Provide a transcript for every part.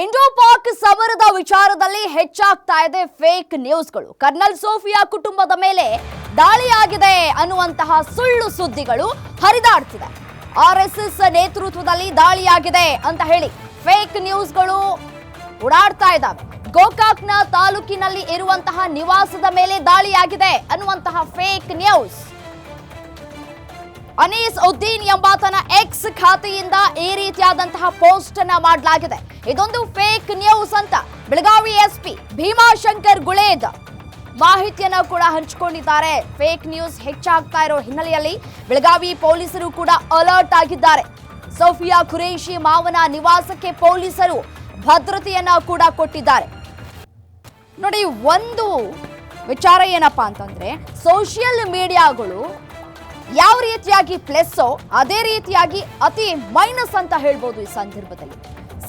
Indo Pak ಸಮರದ ವಿಚಾರದಲ್ಲಿ ಹೆಚ್ಚಾಗ್ತಾ ಇದೆ ಫೇಕ್ ನ್ಯೂಸ್ಗಳು. ಕರ್ನಲ್ ಸೋಫಿಯಾ ಕುಟುಂಬದ ಮೇಲೆ ದಾಳಿಯಾಗಿದೆ ಅನ್ನುವಂತಹ ಸುಳ್ಳು ಸುದ್ದಿಗಳು ಹರಿದಾಡ್ತಿದೆ. ಆರ್ ಎಸ್ ಎಸ್ ನೇತೃತ್ವದಲ್ಲಿ ದಾಳಿಯಾಗಿದೆ ಅಂತ ಹೇಳಿ ಫೇಕ್ ನ್ಯೂಸ್ಗಳು ಓಡಾಡ್ತಾ ಇದ್ದಾವೆ. ಗೋಕಾಕ್ನ ತಾಲೂಕಿನಲ್ಲಿ ಇರುವಂತಹ ನಿವಾಸದ ಮೇಲೆ ದಾಳಿಯಾಗಿದೆ ಅನ್ನುವಂತಹ ಫೇಕ್ ನ್ಯೂಸ್. ಅನೀಸ್ ಉದ್ದೀನ್ ಎಂಬಾತನ ಎಕ್ಸ್ ಖಾತೆಯಿಂದ ಈ ರೀತಿಯಾದಂತಹ ಪೋಸ್ಟ್ ಅನ್ನ ಮಾಡಲಾಗಿದೆ. ಇದೊಂದು ಫೇಕ್ ನ್ಯೂಸ್ ಅಂತ. ಬೆಳಗಾವಿ ಎಸ್ಪಿ ಭೀಮಾಶಂಕರ್ ಗುಳೇದ್ ಮಾಹಿತಿಯನ್ನ ಕೂಡ ಹಂಚಿಕೊಂಡಿದ್ದಾರೆ. ಫೇಕ್ ನ್ಯೂಸ್ ಹೆಚ್ಚಾಗ್ತಾ ಇರೋ ಹಿನ್ನೆಲೆಯಲ್ಲಿ ಬೆಳಗಾವಿ ಪೊಲೀಸರು ಕೂಡ ಅಲರ್ಟ್ ಆಗಿದ್ದಾರೆ. ಸೋಫಿಯಾ ಖುರೇಶಿ ಮಾವನ ನಿವಾಸಕ್ಕೆ ಪೊಲೀಸರು ಭದ್ರತೆಯನ್ನ ಕೂಡ ಕೊಟ್ಟಿದ್ದಾರೆ. ನೋಡಿ, ಒಂದು ವಿಚಾರ ಏನಪ್ಪಾ ಅಂತಂದ್ರೆ ಸೋಷಿಯಲ್ ಮೀಡಿಯಾಗಳು ಯಾವ ರೀತಿಯಾಗಿ ಪ್ಲಸ್ಸೋ ಅದೇ ರೀತಿಯಾಗಿ ಅತಿ ಮೈನಸ್ ಅಂತ ಹೇಳ್ಬೋದು ಈ ಸಂದರ್ಭದಲ್ಲಿ.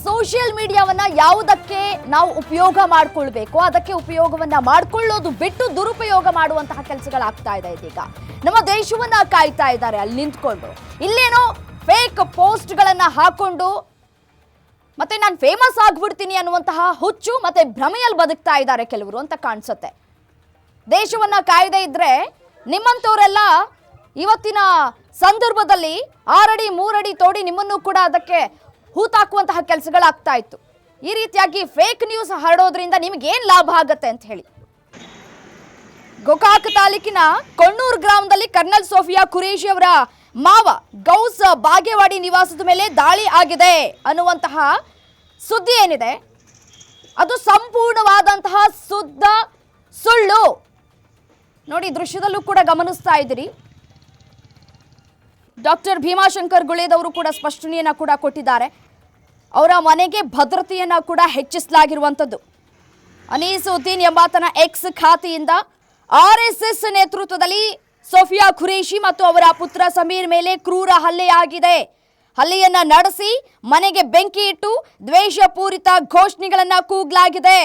ಸೋಷಿಯಲ್ ಮೀಡಿಯಾವನ್ನ ಯಾವುದಕ್ಕೆ ನಾವು ಉಪಯೋಗ ಮಾಡ್ಕೊಳ್ಬೇಕು, ಅದಕ್ಕೆ ಉಪಯೋಗವನ್ನ ಮಾಡ್ಕೊಳ್ಳೋದು ಬಿಟ್ಟು ದುರುಪಯೋಗ ಮಾಡುವಂತಹ ಕೆಲಸಗಳಾಗ್ತಾ ಇದೆ ಇದೀಗ. ನಮ್ಮ ದೇಶವನ್ನ ಕಾಯ್ತಾ ಇದ್ದಾರೆ ಅಲ್ಲಿ ನಿಂತ್ಕೊಂಡು. ಇಲ್ಲೇನೋ ಫೇಕ್ ಪೋಸ್ಟ್ಗಳನ್ನ ಹಾಕೊಂಡು ಮತ್ತೆ ನಾನು ಫೇಮಸ್ ಆಗ್ಬಿಡ್ತೀನಿ ಅನ್ನುವಂತಹ ಹುಚ್ಚು ಮತ್ತೆ ಭ್ರಮೆಯಲ್ಲಿ ಬದುಕ್ತಾ ಇದ್ದಾರೆ ಕೆಲವರು ಅಂತ ಕಾಣಿಸುತ್ತೆ. ದೇಶವನ್ನ ಕಾಯ್ದೆ ಇದ್ರೆ ನಿಮ್ಮಂಥವರೆಲ್ಲ ಇವತ್ತಿನ ಸಂದರ್ಭದಲ್ಲಿ ಆರಡಿ ಮೂರಡಿ ತೋಡಿ ನಿಮ್ಮನ್ನು ಕೂಡ ಅದಕ್ಕೆ ಹೂತಾಕುವಂತಹ ಕೆಲಸಗಳಾಗ್ತಾ ಇತ್ತು ಈ ರೀತಿಯಾಗಿ ಫೇಕ್ ನ್ಯೂಸ್ ಹರಡೋದ್ರಿಂದ ನಿಮ್ಗೆ ಏನ್ ಲಾಭ ಆಗತ್ತೆ ಅಂತ ಹೇಳಿ. ಗೋಕಾಕ್ ತಾಲೂಕಿನ ಕೊಣ್ಣೂರು ಗ್ರಾಮದಲ್ಲಿ ಕರ್ನಲ್ ಸೋಫಿಯಾ ಖುರೇಶಿ ಅವರ ಮಾವ ಗೌಸ್ ಬಾಗೇವಾಡಿ ನಿವಾಸದ ಮೇಲೆ ದಾಳಿ ಆಗಿದೆ ಅನ್ನುವಂತಹ ಸುದ್ದಿ ಏನಿದೆ? ಅದು ಸಂಪೂರ್ಣವಾದಂತಹ ಸುದ್ದ ಸುಳ್ಳು. ನೋಡಿ, ದೃಶ್ಯದಲ್ಲೂ ಕೂಡ ಗಮನಿಸ್ತಾ ಇದ್ದೀರಿ. ಡಾಕ್ಟರ್ ಭೀಮಾಶಂಕರ್ ಗುಳೇದವರು ಕೂಡ ಸ್ಪಷ್ಟನೆಯನ್ನು ಕೂಡ ಕೊಟ್ಟಿದ್ದಾರೆ. ಅವರ ಮನೆಗೆ ಭದ್ರತೆಯನ್ನು ಕೂಡ ಹೆಚ್ಚಿಸಲಾಗಿರುವಂಥದ್ದು. ಅನೀಸುದ್ದೀನ್ ಎಂಬಾತನ ಎಕ್ಸ್ ಖಾತೆಯಿಂದ ಆರ್ ಎಸ್ ಎಸ್ ನೇತೃತ್ವದಲ್ಲಿ ಸೋಫಿಯಾ ಖುರೇಶಿ ಮತ್ತು ಅವರ ಪುತ್ರ ಸಮೀರ್ ಮೇಲೆ ಕ್ರೂರ ಹಲ್ಲೆಯಾಗಿದೆ. ಹಲ್ಲೆಯನ್ನ ನಡೆಸಿ ಮನೆಗೆ ಬೆಂಕಿ ಇಟ್ಟು ದ್ವೇಷಪೂರಿತ ಘೋಷಣೆಗಳನ್ನ ಕೂಗ್ಲಾಗಿದೆ.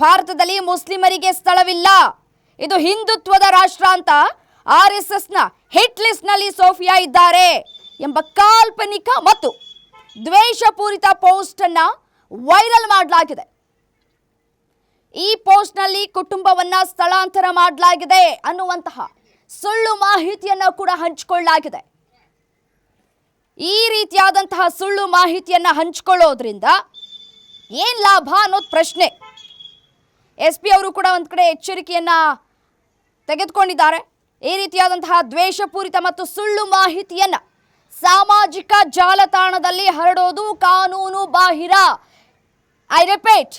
ಭಾರತದಲ್ಲಿ ಮುಸ್ಲಿಮರಿಗೆ ಸ್ಥಳವಿಲ್ಲ. ಇದು ಹಿಂದುತ್ವದ ರಾಷ್ಟ್ರ ಅಂತ ಆರ್ ಎಸ್ ಎಸ್ನ ಹಿಟ್ ಲಿಸ್ಟ್ನಲ್ಲಿ ಸೋಫಿಯಾ ಇದ್ದಾರೆ ಎಂಬ ಕಾಲ್ಪನಿಕ ಮತ್ತು ದ್ವೇಷಪೂರಿತ ಪೋಸ್ಟ್ ಅನ್ನ ವೈರಲ್ ಮಾಡಲಾಗಿದೆ. ಈ ಪೋಸ್ಟ್ನಲ್ಲಿ ಕುಟುಂಬವನ್ನ ಸ್ಥಳಾಂತರ ಮಾಡಲಾಗಿದೆ ಅನ್ನುವಂತಹ ಸುಳ್ಳು ಮಾಹಿತಿಯನ್ನ ಕೂಡ ಹಂಚಿಕೊಳ್ಳಲಾಗಿದೆ ಈ ರೀತಿಯಾದಂತಹ ಸುಳ್ಳು ಮಾಹಿತಿಯನ್ನ ಹಂಚಿಕೊಳ್ಳೋದ್ರಿಂದ ಏನ್ ಲಾಭ ಅನ್ನೋದು ಪ್ರಶ್ನೆ. ಎಸ್ ಪಿ ಅವರು ಕೂಡ ಒಂದು ಕಡೆ ಎಚ್ಚರಿಕೆಯನ್ನ ತೆಗೆದುಕೊಂಡಿದ್ದಾರೆ. ಈ ರೀತಿಯಾದಂತಹ ದ್ವೇಷಪೂರಿತ ಮತ್ತು ಸುಳ್ಳು ಮಾಹಿತಿಯನ್ನ ಸಾಮಾಜಿಕ ಜಾಲತಾಣದಲ್ಲಿ ಹರಡೋದು ಕಾನೂನು ಬಾಹಿರ. ಐ ರಿಪೀಟ್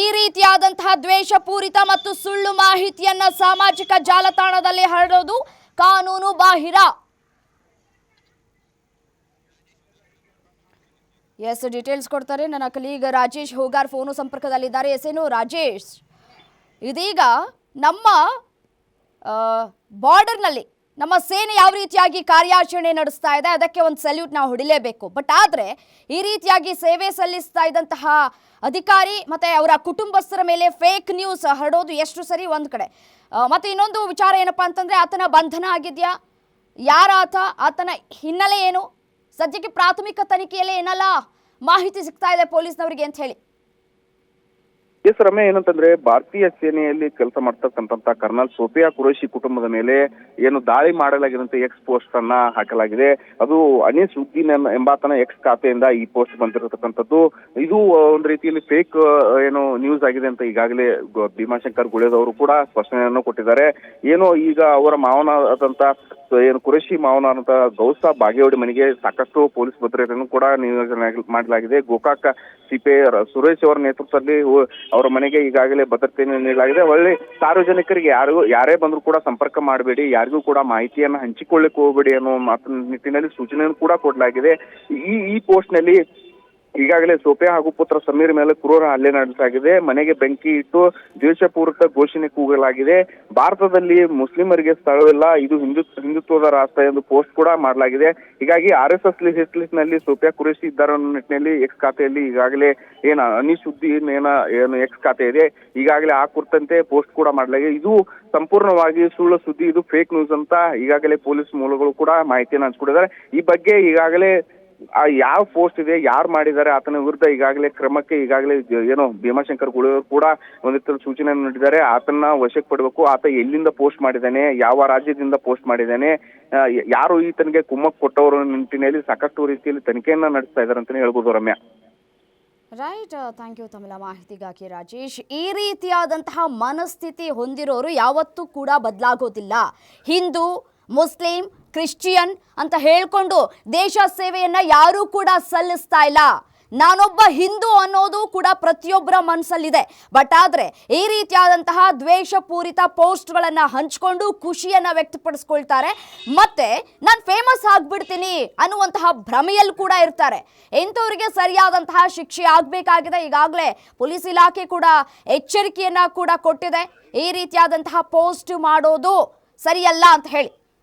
ಈ ರೀತಿಯಾದಂತಹ ದ್ವೇಷಪೂರಿತ ಮತ್ತು ಸುಳ್ಳು ಮಾಹಿತಿಯನ್ನ ಸಾಮಾಜಿಕ ಜಾಲತಾಣದಲ್ಲಿ ಹರಡೋದು ಕಾನೂನು ಬಾಹಿರ. ಎಸ್, ಡೀಟೇಲ್ಸ್ ಕೊಡ್ತಾರೆ ನನ್ನ ಕಲೀಗ್ ರಾಜೇಶ್ ಹೋಗಾರ್ ಫೋನು ಸಂಪರ್ಕದಲ್ಲಿದ್ದಾರೆ. ಎಸ್, ಏನು ರಾಜೇಶ್? ಇದೀಗ ನಮ್ಮ ಬಾರ್ಡರ್ನಲ್ಲಿ ನಮ್ಮ ಸೇನೆ ಯಾವ ರೀತಿಯಾಗಿ ಕಾರ್ಯಾಚರಣೆ ನಡೆಸ್ತಾ ಇದೆ, ಅದಕ್ಕೆ ಒಂದು ಸಲ್ಯೂಟ್ ನಾವು ಹೊಡಿಲೇಬೇಕು. ಬಟ್ ಆದರೆ, ಈ ರೀತಿಯಾಗಿ ಸೇವೆ ಸಲ್ಲಿಸ್ತಾ ಇದ್ದಂತಹ ಅಧಿಕಾರಿ ಮತ್ತು ಅವರ ಕುಟುಂಬಸ್ಥರ ಮೇಲೆ ಫೇಕ್ ನ್ಯೂಸ್ ಹರಡೋದು ಎಷ್ಟು ಸರಿ ಒಂದು ಕಡೆ. ಮತ್ತು ಇನ್ನೊಂದು ವಿಚಾರ ಏನಪ್ಪಾ ಅಂತಂದರೆ, ಆತನ ಬಂಧನ ಆಗಿದೆಯಾ? ಯಾರ ಆತ? ಆತನ ಹಿನ್ನೆಲೆ ಏನು? ಸದ್ಯಕ್ಕೆ ಪ್ರಾಥಮಿಕ ತನಿಖೆಯಲ್ಲಿ ಏನಲ್ಲ ಮಾಹಿತಿ ಸಿಗ್ತಾ ಇದೆ ಪೊಲೀಸ್ನವರಿಗೆ ಅಂತ ಹೇಳಿ. ಎಸ್ ರಮ್ಯ ಏನಂತಂದ್ರೆ ಭಾರತೀಯ ಸೇನೆಯಲ್ಲಿ ಕೆಲಸ ಮಾಡ್ತಕ್ಕಂತ ಕರ್ನಲ್ ಸೋಫಿಯಾ ಕುರೇಶಿ ಕುಟುಂಬದ ಮೇಲೆ ಏನು ದಾಳಿ ಮಾಡಲಾಗಿರುವಂತಹ ಎಕ್ಸ್ ಪೋಸ್ಟ್ ಅನ್ನ ಹಾಕಲಾಗಿದೆ. ಅದು ಅನೀಸ್ ಉದ್ದೀನ್ ಎಂಬಾತನ ಎಕ್ಸ್ ಖಾತೆಯಿಂದ ಈ ಪೋಸ್ಟ್ ಬಂದಿರತಕ್ಕಂಥದ್ದು. ಇದು ಒಂದು ರೀತಿಯಲ್ಲಿ ಫೇಕ್ ಏನು ನ್ಯೂಸ್ ಆಗಿದೆ ಅಂತ ಈಗಾಗಲೇ ಭೀಮಾಶಂಕರ್ ಗುಳೇದವರು ಕೂಡ ಸ್ಪಷ್ಟನೆಯನ್ನು ಕೊಟ್ಟಿದ್ದಾರೆ. ಏನು ಈಗ ಅವರ ಮಾವನಾದಂತ ಏನು ಕುರೇಶಿ ಮಾವನಾದಂತ ಗೌಸ ಬಾಗೇವಾಡಿ ಮನೆಗೆ ಸಾಕಷ್ಟು ಪೊಲೀಸ್ ಭದ್ರತೆಯನ್ನು ಕೂಡ ನಿಯೋಜನೆ ಮಾಡಲಾಗಿದೆ. ಗೋಕಾಕ್ ಸಿಪಿ ಸುರೇಶ್ ಅವರ ನೇತೃತ್ವದಲ್ಲಿ ಅವರ ಮನೆಗೆ ಈಗಾಗಲೇ ಭದ್ರತೆಯನ್ನು ನೀಡಲಾಗಿದೆ. ಒಳ್ಳೆ ಸಾರ್ವಜನಿಕರಿಗೆ ಯಾರಿಗೂ, ಯಾರೇ ಬಂದರೂ ಕೂಡ ಸಂಪರ್ಕ ಮಾಡಬೇಡಿ, ಯಾರಿಗೂ ಕೂಡ ಮಾಹಿತಿಯನ್ನು ಹಂಚಿಕೊಳ್ಳಕ್ಕೆ ಹೋಗಬೇಡಿ ಅನ್ನೋ ಮಾತಿನ ನಿಟ್ಟಿನಲ್ಲಿ ಸೂಚನೆಯನ್ನು ಕೂಡ ಕೊಡಲಾಗಿದೆ. ಈ ಈ ಪೋಸ್ಟ್ನಲ್ಲಿ ಈಗಾಗಲೇ ಸೋಫಿಯಾ ಹಾಗೂ ಪುತ್ರ ಸಮೀರ್ ಮೇಲೆ ಕ್ರೂರ ಹಲ್ಲೆ ನಡೆಸಲಾಗಿದೆ. ಮನೆಗೆ ಬೆಂಕಿ ಇಟ್ಟು ದ್ವೇಷಪೂರಿತ ಘೋಷಣೆ ಕೂಗಲಾಗಿದೆ. ಭಾರತದಲ್ಲಿ ಮುಸ್ಲಿಮರಿಗೆ ಸ್ಥಳವಿಲ್ಲ. ಇದು ಹಿಂದು, ಹಿಂದುತ್ವದ ರಾಷ್ಟ್ರ ಎಂದು ಪೋಸ್ಟ್ ಕೂಡ ಮಾಡಲಾಗಿದೆ. ಹೀಗಾಗಿ ಆರ್ ಎಸ್ ಎಸ್ ಲಿಸ್ಟ್ನಲ್ಲಿ ಸೋಫಿಯಾ ಕುರೇಶಿ ಇದ್ದಾರೆ ಅನ್ನೋ ನಿಟ್ಟಿನಲ್ಲಿ ಎಕ್ಸ್ ಖಾತೆಯಲ್ಲಿ ಈಗಾಗಲೇ ಏನ ಅನಿಸುದ್ದಿ ಏನ, ಏನು ಎಕ್ಸ್ ಖಾತೆ ಇದೆ, ಈಗಾಗಲೇ ಆ ಕುರಿತಂತೆ ಪೋಸ್ಟ್ ಕೂಡ ಮಾಡಲಾಗಿದೆ. ಇದು ಸಂಪೂರ್ಣವಾಗಿ ಸುಳ್ಳು ಸುದ್ದಿ, ಇದು ಫೇಕ್ ನ್ಯೂಸ್ ಅಂತ ಈಗಾಗಲೇ ಪೊಲೀಸ್ ಮೂಲಗಳು ಕೂಡ ಮಾಹಿತಿಯನ್ನು ಹಂಚಿಕೊಂಡಿದ್ದಾರೆ ಈ ಬಗ್ಗೆ ಈಗಾಗಲೇ ಆ ಯಾವ ಪೋಸ್ಟ್ ಇದೆ, ಯಾರು ಮಾಡಿದ್ದಾರೆ, ಆತನ ವಿರುದ್ಧ ಈಗಾಗಲೇ ಕ್ರಮಕ್ಕೆ ಈಗಾಗಲೇ ಏನು ಭೀಮಾಶಂಕರ್ ಗುಳಿಯವರು ಕೂಡ ಒಂದಿತ್ತ ಸೂಚನೆ ನೀಡಿದ್ದಾರೆ. ಆತನ ವಶಕ್ಕೆ ಪಡಬೇಕು. ಆತ ಎಲ್ಲಿಂದ ಪೋಸ್ಟ್ ಮಾಡಿದ್ದಾನೆ, ಯಾವ ರಾಜ್ಯದಿಂದ ಪೋಸ್ಟ್ ಮಾಡಿದ್ದಾನೆ ಯಾರು ಈತನಿಗೆ ಕುಮ್ಮಕ್ ಕೊಟ್ಟವರು ನಿಟ್ಟಿನಲ್ಲಿ ಸಾಕಷ್ಟು ರೀತಿಯಲ್ಲಿ ತನಿಖೆಯನ್ನ ನಡೆಸ್ತಾ ಇದ್ದಾರೆ ಅಂತಾನೆ ಹೇಳ್ಬೋದು ರಮ್ಯ. ರೈಟ್ ಥ್ಯಾಂಕ್ ಯು ತಮಿಳ ಮಾಹಿತಿಗಾಗಿ ರಾಜೇಶ್. ಈ ರೀತಿಯಾದಂತಹ ಮನಸ್ಥಿತಿ ಹೊಂದಿರೋರು ಯಾವತ್ತೂ ಕೂಡ ಬದಲಾಗೋದಿಲ್ಲ. ಹಿಂದೂ ಮುಸ್ಲಿಂ, ಕ್ರಿಶ್ಚಿಯನ್ ಅಂತ ಹೇಳಿಕೊಂಡು ದೇಶ ಸೇವೆಯನ್ನು ಯಾರೂ ಕೂಡ ಸಲ್ಲಿಸ್ತಾ ಇಲ್ಲ. ನಾನೊಬ್ಬ ಹಿಂದೂ ಅನ್ನೋದು ಕೂಡ ಪ್ರತಿಯೊಬ್ಬರ ಮನಸ್ಸಲ್ಲಿದೆ. ಬಟ್ ಆದರೆ ಈ ರೀತಿಯಾದಂತಹ ದ್ವೇಷಪೂರಿತ ಪೋಸ್ಟ್ಗಳನ್ನು ಹಂಚ್ಕೊಂಡು ಖುಷಿಯನ್ನು ವ್ಯಕ್ತಪಡಿಸ್ಕೊಳ್ತಾರೆ. ಮತ್ತೆ ನಾನು ಫೇಮಸ್ ಆಗಿಬಿಡ್ತೀನಿ ಅನ್ನುವಂತಹ ಭ್ರಮೆಯಲ್ಲಿ ಕೂಡ ಇರ್ತಾರೆ. ಇಂಥವರಿಗೆ ಸರಿಯಾದಂತಹ ಶಿಕ್ಷೆ ಆಗಬೇಕಾಗಿದೆ. ಈಗಾಗಲೇ ಪೊಲೀಸ್ ಇಲಾಖೆ ಕೂಡ ಎಚ್ಚರಿಕೆಯನ್ನು ಕೂಡ ಕೊಟ್ಟಿದೆ. ಈ ರೀತಿಯಾದಂತಹ ಪೋಸ್ಟ್ ಮಾಡೋದು ಸರಿಯಲ್ಲ ಅಂತ ಹೇಳಿ.